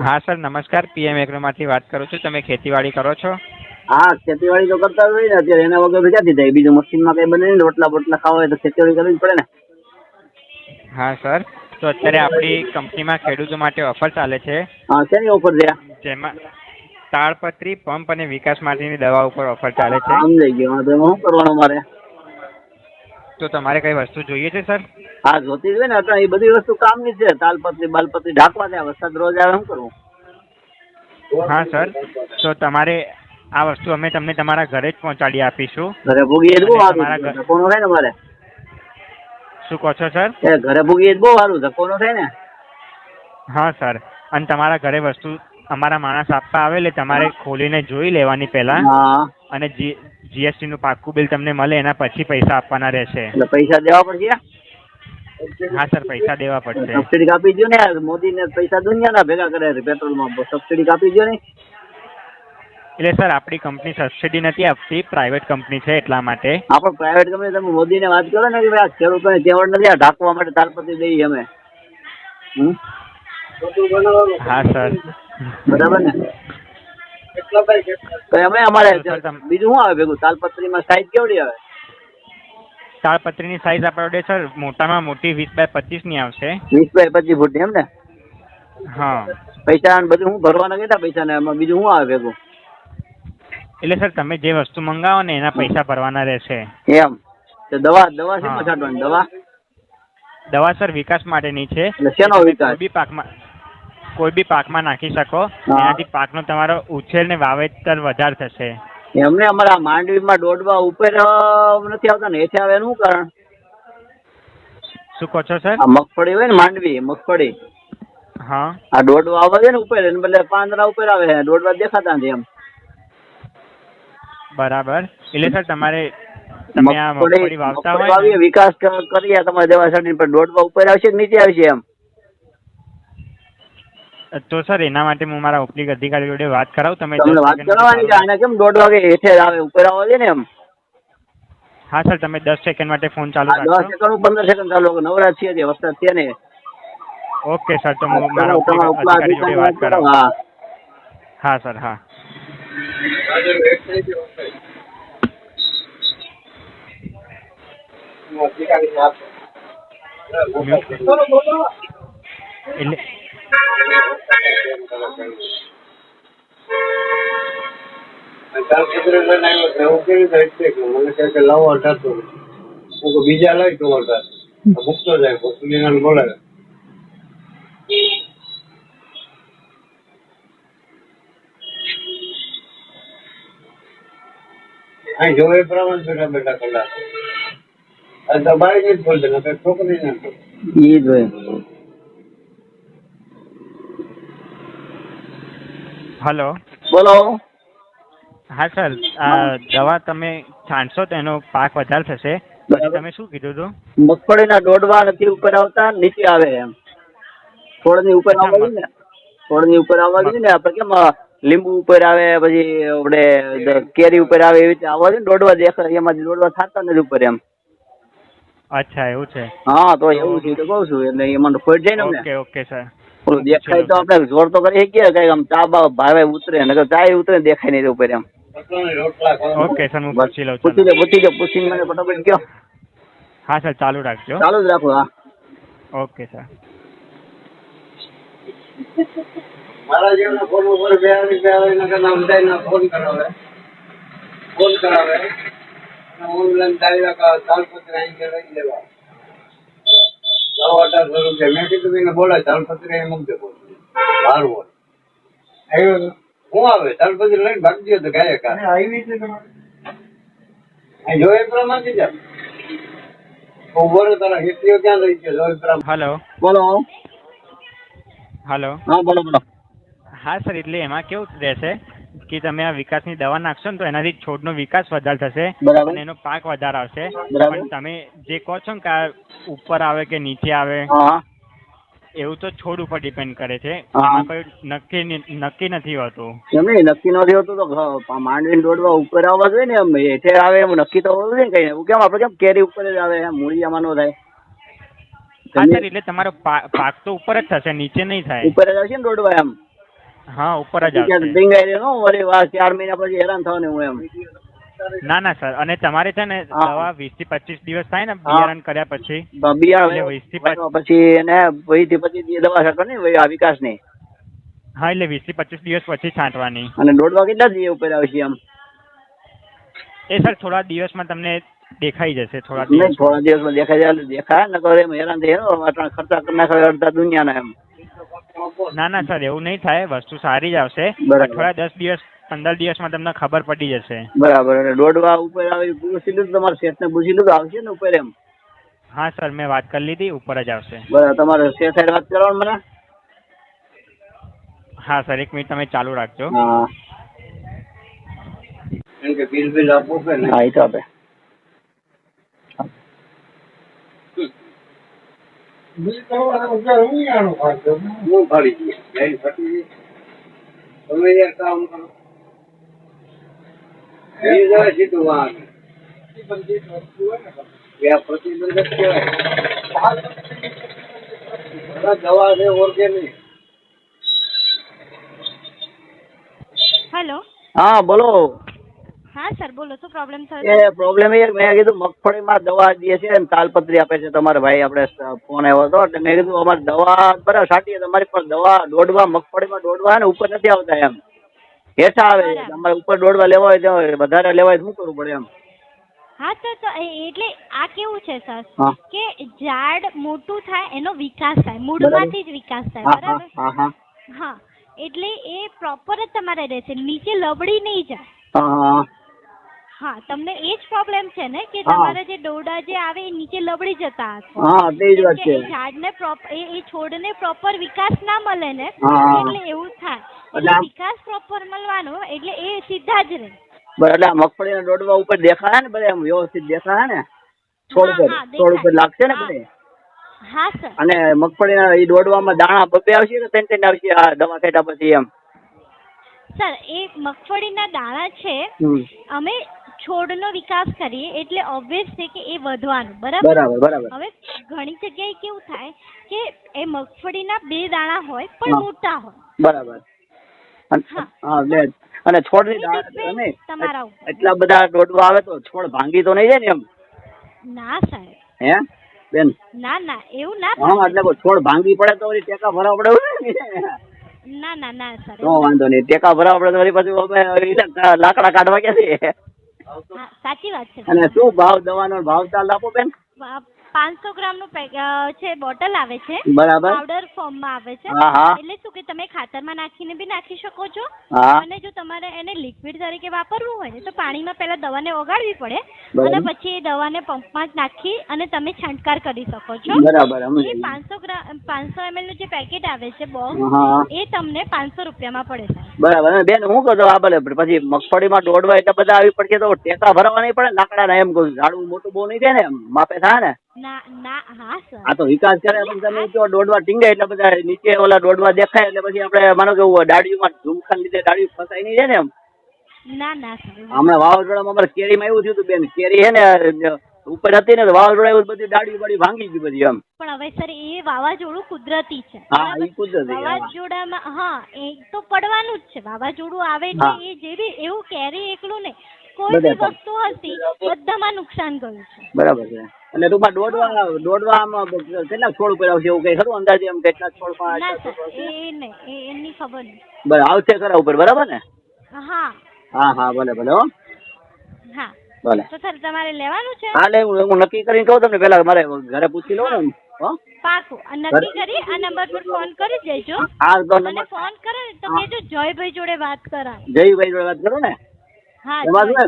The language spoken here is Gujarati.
હા સર નમસ્કાર. પીએમ એગ્રોમાંથી વાત કરું છું. તમે ખેતીવાડી કરો છો? હા ખેતીવાડી તો કરતા જ હોય ને. અત્યારે એના વગર તો ક્યાંથી બીજું મશીનમાં કઈ બને નહીં. રોટલા બોટલા ખાવા હોય તો ખેતીવાડી કરવી પડે ને. હા સર. તો અત્યારે આપણી કંપનીમાં ખેડૂતો માટે ઓફર ચાલે છે. હા શેની ઓફર છે? જેમાં તાળપત્રી પંપ અને વિકાસ માટેની દવા ઉપર ઓફર ચાલે છે. સમજાઈ ગયો. શું કરવાનું મારે? તો તમારે કઈ વસ્તુ જોઈએ છે સર? હા જોતી હોય ને અત્યારે એ બધી વસ્તુ કામની છે. તાલપત્રી બાલપત્રી ઢાંકવા ત્યાં વરસાદ રોજ આવે શું કરવું હા સર. તો તમારે આ વસ્તુ અમે તમને તમારા ઘરે જ પહોંચાડી આપીશું. ઘરે ભૂગીએ જ બહુ સારું તમારા ધક્કો ન થાય ને મારે શું કહો છો સર? એ ઘરે ભૂગીએ જ બહુ સારું ધક્કો ન થાય ને? હા સર. અને તમારા ઘરે વસ્તુ અમારા માણસ આપવા આવે એટલે તમારે ખોલીને જોઈ લેવાની પહેલા. અને જીએસટી નું પાક્કું બિલ તમને મળે એના પછી પૈસા આપવાના રહેશે. પૈસા દેવા પડશે? હા સર પૈસા દેવા પડશે. સબસિડી કાપી દો ને મોદી ને પૈસા દુનિયાના ભેગા કરે છે પેટ્રોલમાં. સબસિડી કાપી દો ને. એટલે સર આપણી કંપની સબસિડી નથી આપતી. પ્રાઇવેટ કંપની છે એટલા માટે. આપણે પ્રાઇવેટ કંપની તમે મોદીને વાત કરો ને કે ભાઈ આ ખેડૂતોને ચેવડ નથી આ ઢાંકવા માટે તાલપત્રી દઈએ અમે. હમ? હા સર. બરાબર ને? તો અમે અમારે બીજું શું આવે ભેગું? તાલપત્રીમાં સાઈઝ કેવડી આવે? તાળપત્રીની સાઈઝ આપણા જોડે સર મોટામાં મોટી વીસ બાય પચીસની આવશે. વીસ બાય પચીસ ફૂટની એમ ને? હા. પૈસા બધું હું ભરવાના કેટલા પૈસા ને એમાં બીજું શું આવે ભેગું? એટલે સર તમે જે વસ્તુ મંગાવો ને એના પૈસા ભરવાના રહેશે. એમ. તો દવા દવા શેમાં છાંટવાની? દવા? દવા સર વિકાસ માટેની છે. શેનો વિકાસ? કોઈ બી પાકમાં કોઈ બી પાકમાં નાખી શકો. એનાથી પાકનો તમારો ઉછેર ને વાવેતર વધારે થશે. એમને અમારા માંડવીમાં દોડવા ઉપર નથી આવતા ને હેઠે આવે એનું શું કારણ? શું કહો છો સાહેબ? મગફળી હોય ને માંડવી મગફળી. હા. આ દોડવા આવે છે ને ઉપર એને બદલે પાંદરા ઉપર આવે છે દોડવા દેખાતા નથી એમ. બરાબર. એટલે સર તમારે તમે આ મગફળી વાવતા હોય વિકાસ કરીએ તમારે દવા પર દોડવા ઉપર આવશે કે નીચે આવશે એમ? તો સર એના માટે હું મારા ઉપલી અધિકારી જોડે વાત કરાવું. તમે તમને વાત કરવાની આને કેમ દોઢ વાગે હેઠે આવે ઉપર આવવા છે ને એમ? હા સર તમે દસ સેકન્ડ માટે ફોન ચાલુ આ દસ સેકન્ડ પંદર સેકન્ડ ચાલુ રાખો. નવરા છીએ તે વરસાદ છે ને. ઓકે સર તો હું મારા ઉપલી અધિકારી જોડે વાત કરાવ. કરાવું. હા. હા સર હા. એટલે બીજા લઈ તો વરસાદ મૂકતો જાય બોલે અહીં જો એ પ્રમાણે બેઠા બેઠા કલાક. દબાઈ નહીં બોલતા છોકરી ને ઈ જ હોય. હલો. બોલો. હા સર. આ દવા તમે છાંટશો તો એનો પાક વધારે થશે. તમે શું કીધું હતું? મગફળીના દોડવા નથી ઉપર આવતા નીચે આવે એમ. છોડની ઉપર આવવા જોઈએ ને. છોડની ઉપર આવવા જોઈએ ને આપણે કેમ લીંબુ ઉપર આવે પછી આપણે કેરી ઉપર આવે એવી રીતે આવવા જોઈએ દોડવા દેખાય એમાંથી દોડવા થતા નથી ઉપર એમ. અચ્છા એવું છે. હા તો એવું છે તો કહું છું એટલે એમાં ફોડ જાય ને ઓકે ઓકે સર. ઓલું દેખાય તો આપણે જોર તો કરી શકીએ કંઈક આમ ચા બા ભાવે ઉતરે નકર ચા ઉતરે ને દેખાય નહીં ઉપર એમ. રોટલા ખાવા ઓકે સર હું પૂછી લઉં પૂછી છું લો પૂછી લો પૂછીને મને ફટાફટ કયો હા સર ચાલુ રાખજો. ચાલુ જ રાખો હા. Okay sir. મારા જેવના ફોન ઉપર બે આવી બે આવી નકર નામ દઈને ફોન કરાવે. ફોન કરાવે. ઓનલાઈન ડાયરા કા તાલપત્ર અહીં કે લઈ લેવા. નવ અઢારસો રૂપિયા. મેં કીધું એને બોલાય તાલપત્ર અહીં મૂકજો સારું હોય. આવ્યો હું આવે? તાલપત્ર લઈને ભાગી ગયો તો ગાયક આવી છે અહીં જોયે પ્રમાણે જા ઊભો રહ્યો તારા હિસ્ટ્રીઓ ક્યાં લઈ ગયો જોયે પ્રમાણે હલો. બોલો. હેલો. હા બોલો બોલો. હા સર એટલે એમાં કેવું રહેશે કે તમે આ વિકાસની દવા નાખશો ને તો એનાથી છોડનો વિકાસ વધારે થશે અને એનો પાક વધારે આવશે. પણ તમે જે કહો છો ને કે ઉપર આવે કે નીચે આવે? એવું તો છોડ ઉપર ડિપેન્ડ કરે છે. કોઈ નક્કી નક્કી નથી હોતું. એમ નહીં? નક્કી નથી હોતું તો માંડવીને દોડવા ઉપર આવવા જોઈએ ને એમ? હેઠે આવે એમ નક્કી તો હોવું જોઈએ ને કઈ? એવું કેમ? આપણે કેમ કેરી ઉપર જ આવે મૂળિયામાં નો થાય. હા સર એટલે તમારો પાક તો ઉપર જ થશે નીચે નહીં થાય. ઉપર જ આવશે ને દોડવા એમ? હા ઉપર જ આવશે. ડીંગાઈ નો વળી વાર ચાર મહિના પછી હેરાન થવાનું હું એમ. ના ના સર. અને તમારે છે ને. દવા વીસથી પચીસ દિવસ થાય ને બિયારણ કર્યા પછી? વીસ વાવ્યા પછી એને વીસથી પચીસ દવા ને આ વિકાસની? હા એટલે વીસથી પચીસ દિવસ પછી છાંટવાની. અને દોડવા કેટલા દિવસ ઉપર આવશે એમ? એ સર થોડા દિવસમાં તમને દેખાઈ જશે થોડા દિવસ થોડા દિવસમાં દેખાય જાય દેખાય ને તો એમ હેરાન થઈ ને ખર્ચા કરી નાખે અડધા દુનિયાના એમ. ના ના સર એવું નહીં થાય. વસ્તુ સારી જ આવશે. અઠવાડિયા દસ દિવસ પંદર દિવસમાં તમને ખબર પડી જશે. બરાબર એટલે દોડવા ઉપર આવી પૂછી લીધું તમારે શેઠને પૂછી લીધું આવશે ને ઉપર એમ? હા સર મેં વાત કરી લીધી ઉપર જ આવશે. બરાબર તમારે શેઠ સાથે વાત કરવાનું મને? હા સર એક મિનિટ તમે ચાલુ રાખજો. હા. એમ કે બિલ બિલ આપવું કે નહીં હા એ તો આપે હું ફાડી દઈએ જઈને ફટી દઈએ. તમે યાર કામ કરો એ જાય સીધું વાંક ત્યાં પ્રતિબંધક કહેવાય. બધા દવા છે ઓર્ગેનિક હેલો હા બોલો. હા સર બોલો શું પ્રોબ્લેમ થયો એ પ્રોબ્લેમ એ મેં કીધું મગફળીમાં દવા દે છે ને તાલપત્રી આપે છે તમારા ભાઈ આપણે ફોન આવ્યો હતો એટલે મેં કીધું અમારે દવા બરાબર સાટી તમારી પણ દવા દોડવા મગફળીમાં દોડવા ને ઉપર નથી આવતા એમ. હેઠા આવે છે તમારે ઉપર દોડવા લેવા હોય તો વધારે લેવા હોય શું કરવું પડે એમ? હા સર તો એટલે આ કેવું છે સર? કે ઝાડ મોટું થાય એનો વિકાસ થાય મૂળમાંથી જ વિકાસ થાય બરાબર? હા હા. હા એટલે એ પ્રોપર જ તમારે રહેશે નીચે લબડી નહીં જાય. હા તમને એ જ પ્રોબ્લેમ છે ને કે. તમારા જે દોરડા જે આવે એ નીચે લબડી જતા હશે. હા તે જ વાત છે. ઝાડને પ્રોપર એ છોડને પ્રોપર વિકાસ ના મળે ને એટલે એવું થાય. એટલે વિકાસ પ્રોપર મળવાનો એટલે એ સીધા જ રહે. બરાબર એટલે મગફળીના દોડવા ઉપર દેખાય ને બધા વ્યવસ્થિત દેખાય ને? છોડ ઉપર? છોડ ઉપર લાગશે ને બધે? હા સર. અને મગફળીના એ દોડવામાં દાણા બબે આવશે કે ત્રણ ત્રણ આવશે આ દવા છાંટ્યા પછી એમ? સર એ મગફળીના દાણા છે અમે છોડનો વિકાસ કરીએ એટલે ઓબ્વિયસ છે કે એ વધવાનું બરાબર? હવે ઘણી જગ્યાએ કેવું થાય કે એ મગફળીના બે દાણા હોય પણ મોટા હોય. બરાબર. અન- છોડની તમારા એટલા બધા દોડવા આવે તો છોડ ભાંગી તો નહીં જાય ને એમ? ના સાહેબ. હે? બેન. ના ના એવું ના હા એટલે છોડ ભાંગી પડે તો ટેકા ભરાવા પડે ના? ના ના સર તો વાંધો નહીં. ટેકા ભરાવા પડે તો પછી લાકડા કાઢવા ક્યાંથી? સાચી વાત છે. અને શું ભાવ દવાનો ભાવ ચાલ આપો બેન? પાંચસો ગ્રામનું નું છે બોટલ આવે છે. બરાબર. પાવડર ફોર્મમાં આવે છે. એટલે શું કે તમે ખાતરમાં નાખીને બી નાખી શકો છો. અને જો તમારે એને લિક્વિડ તરીકે વાપરવું હોય ને તો પાણીમાં પહેલા દવાને ઓગાળવી પડે. અને પછી એ દવાને પંપમાં જ નાખી અને તમે છંટકાર કરી શકો છો. બરાબર એ પાંચસો ગ્રામ પાંચસો એમએલનું જે પેકેટ આવે છે બોક્સ એ તમને પાંચસો રૂપિયામાં પડે છે. બરાબર. બેન હું કહું છું આ ભલે પછી મગફળીમાં દોડવા એટલે બધા આવી પડશે તો ટેકા ભરવા નહીં પડે લાકડા એમ કહું. ઝાડવું મોટું બહુ નહીં થાય ને માપે થાય ને? ના ના હા સર. આ તો વિકાસ કરે પણ તમે જો દોડવા ટીંગે એટલે બધા નીચે ઓલા દોડવા દેખાય એટલે પછી આપણે માનો કે દાડીઓમાં ઝુમખા લીધે દાડીઓ ફસાઈ નહીં જાય ને એમ. ના ના હમણાં વાવાઝોડામાં અમારે કેરીમાં એવું થયું હતું બેન કેરી ને ઉપર હતી ને વાવાઝોડા એવું બધી દાડી બાડી ભાંગી ગઈ બધી એમ. પણ હવે સર એ વાવાઝોડું કુદરતી છે. હા એ કુદરતી વાવાઝોડામાં હા એ તો પડવાનું જ છે. વાવાઝોડું આવે એટલે. એ જેવી એવું કેરી એકલું નહીં. કોઈ બી વસ્તુ હતી બધામાં નુકસાન ગયું છે. બરાબર છે. એટલે ટૂંકમાં દોડવા દોડવામાં કેટલા છોડ ઉપર આવશે એવું કઈ ખરું અંદાજે એમ કેટલા છોડ પણ ના સર? એ એની ખબર નહીં. બરાબર આવશે ખરા ઉપર બરાબર ને? હા. હા હા ભલે ભલે હો. હા. ભલે. તો સર તમારે લેવાનું છે? હા લે હું નક્કી કરીને કહું તમને પેલા મારે ઘરે પૂછી લઉં ને હો. પાકું નક્કી કરી આ નંબર પર ફોન કરી દેજો. હા તો મને ફોન કરે તો કેજો જયભાઈ જોડે વાત કરા જયભાઈ જોડે વાત કરો ને? હા એમાં જય. શું ને